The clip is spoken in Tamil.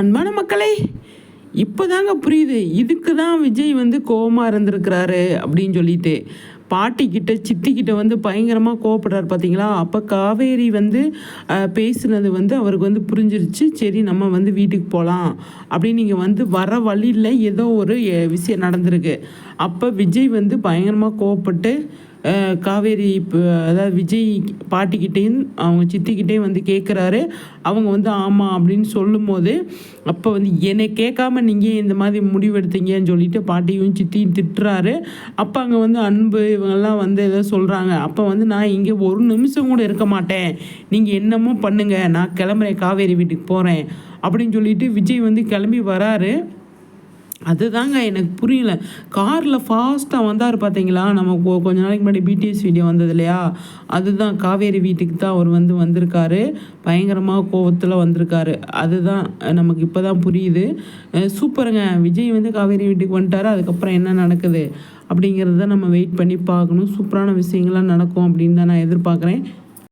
அன்பான மக்களே இப்போதாங்க புரியுது. இதுக்கு தான் விஜய் வந்து கோவமாக இருந்திருக்கிறாரு அப்படின்னு சொல்லிட்டு. பாட்டிக்கிட்ட சித்திக்கிட்ட வந்து பயங்கரமாக கோவப்படுறாரு பார்த்தீங்களா அப்போ காவேரி வந்து பேசுனது வந்து அவருக்கு வந்து புரிஞ்சிருச்சு. சரி நம்ம வந்து வீட்டுக்கு போகலாம் அப்படின்னு நீங்கள் வந்து வர வழியில் ஏதோ ஒரு விஷயம் நடந்திருக்கு. அப்போ விஜய் வந்து பயங்கரமாக கோவப்பட்டு காவேரி இப்போ அதாவது விஜய் பாட்டிக்கிட்டேயும் அவங்க சித்திக்கிட்டேயும் வந்து கேட்குறாரு அவங்க வந்து ஆமாம் அப்படின்னு சொல்லும்போது அப்போ வந்து என்னை கேட்காம நீங்கள் இந்த மாதிரி முடிவெடுத்தீங்கன்னு சொல்லிட்டு பாட்டியும் சித்தியும் திட்டுறாரு. அப்போ அங்கே வந்து அன்பு இவங்கெல்லாம் வந்து ஏதோ சொல்கிறாங்க அப்போ வந்து நான் இங்கே ஒரு நிமிஷம் கூட இருக்க மாட்டேன். நீங்கள் என்னமோ பண்ணுங்கள் நான் கிளம்புறேன். காவேரி வீட்டுக்கு போகிறேன் அப்படின்னு சொல்லிட்டு விஜய் வந்து கிளம்பி வராரு. அதுதாங்க எனக்கு புரியல. காரில் ஃபாஸ்ட்டாக வந்தார் பார்த்தீங்களா நம்ம கொஞ்ச நாளைக்கு முன்னாடி பிடிஎஸ் வீடியோ வந்தது இல்லையா? அதுதான் காவேரி வீட்டுக்கு தான் அவர் வந்து வந்திருக்காரு. பயங்கரமாக கோபத்தில் வந்திருக்காரு. அதுதான் நமக்கு இப்போ தான் புரியுது சூப்பருங்க. விஜய் வந்து காவேரி வீட்டுக்கு வந்துட்டார். அதுக்கப்புறம் என்ன நடக்குது? அப்படிங்கிறத நம்ம வெயிட் பண்ணி பார்க்கணும். சூப்பரான விஷயங்கள்லாம் நடக்கும் அப்படின்னு தான் நான் எதிர்பார்க்குறேன்.